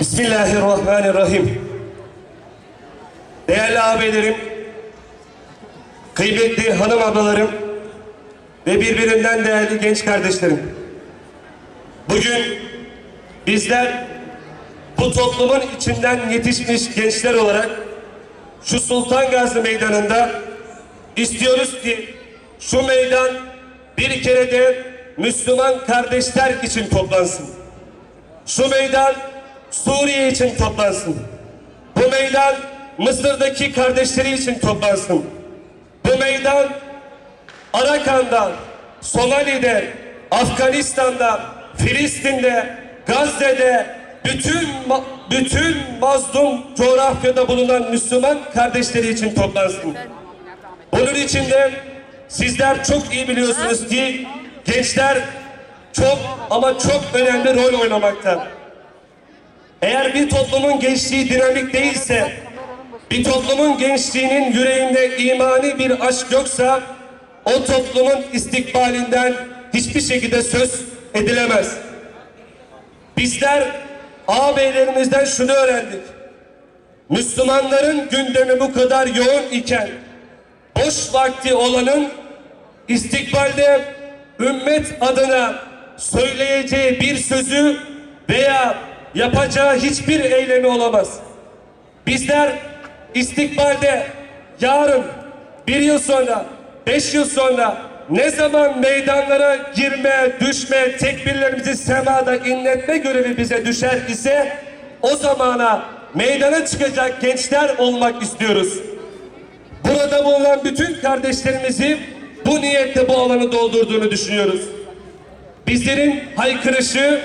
Bismillahirrahmanirrahim. Değerli ağabeylerim, kıymetli hanım ablalarım ve birbirinden değerli genç kardeşlerim. Bugün bizler bu toplumun içinden yetişmiş gençler olarak şu Sultan Gazi Meydanı'nda istiyoruz ki şu meydan bir kere de Müslüman kardeşler için toplansın. Şu meydan Suriye için toplansın. Bu meydan Mısır'daki kardeşleri için toplansın. Bu meydan Arakan'da, Somali'de, Afganistan'da, Filistin'de, Gazze'de bütün bütün mazlum coğrafyada bulunan Müslüman kardeşleri için toplansın. Bunun için de sizler çok iyi biliyorsunuz ki gençler çok ama çok önemli rol oynamakta. Eğer bir toplumun gençliği dinamik değilse, bir toplumun gençliğinin yüreğinde imani bir aşk yoksa, o toplumun istikbalinden hiçbir şekilde söz edilemez. Bizler ağabeylerimizden şunu öğrendik. Müslümanların gündemi bu kadar yoğun iken, boş vakti olanın istikbalde ümmet adına söyleyeceği bir sözü veya yapacağı hiçbir eylemi olamaz. Bizler istikbalde yarın, bir yıl sonra, beş yıl sonra ne zaman meydanlara girme, düşme, tekbirlerimizi semada inletme görevi bize düşer ise o zamana meydana çıkacak gençler olmak istiyoruz. Burada bulunan bütün kardeşlerimizi bu niyetle bu alanı doldurduğunu düşünüyoruz. Bizlerin haykırışı,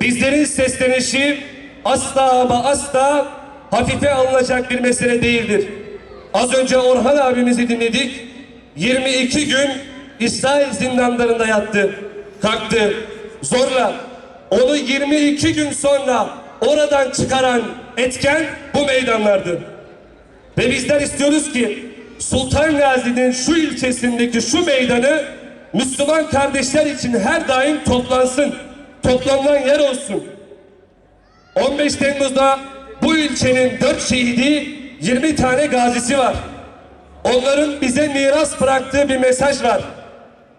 bizlerin seslenişi asla ama asla hafife alınacak bir mesele değildir. Az önce Orhan abimizi dinledik. 22 gün İsrail zindanlarında yattı, kalktı. Zorla onu 22 gün sonra oradan çıkaran etken bu meydanlardı. Ve bizler istiyoruz ki Sultan Gazi'nin şu ilçesindeki şu meydanı Müslüman kardeşler için her daim toplansın. Toplanılan yer olsun. 15 Temmuz'da bu ilçenin 4 şehidi 20 tane gazisi var. Onların bize miras bıraktığı bir mesaj var.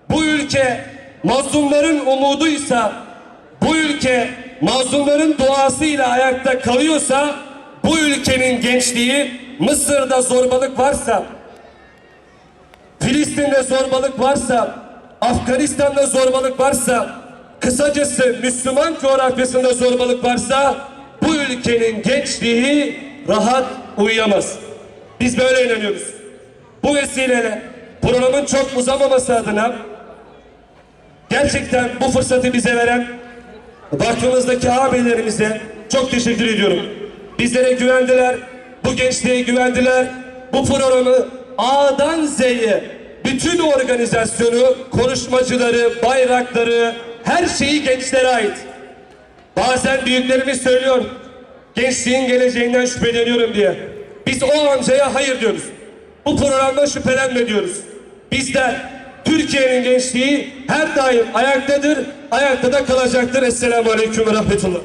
Bu ülke mazlumların umuduysa, bu ülke mazlumların duasıyla ayakta kalıyorsa, bu ülkenin gençliği Mısır'da zorbalık varsa, Filistin'de zorbalık varsa, Afganistan'da zorbalık varsa, kısacası Müslüman coğrafyasında zorbalık varsa, bu ülkenin gençliği rahat uyuyamaz. Biz böyle inanıyoruz. Bu vesileyle programın çok uzamaması adına gerçekten bu fırsatı bize veren baktığımızdaki ağabeylerimize çok teşekkür ediyorum. Bizlere güvendiler, bu gençliğe güvendiler. Bu programı A'dan Z'ye bütün organizasyonu, konuşmacıları, bayrakları, her şeyi gençlere ait. Bazen büyüklerimiz söylüyor, gençliğin geleceğinden şüpheleniyorum diye. Biz o amcaya hayır diyoruz. Bu programda şüphelenme diyoruz. Bizler Türkiye'nin gençliği her daim ayaktadır, ayakta da kalacaktır. Esselamu Aleyküm ve Rahmetullah.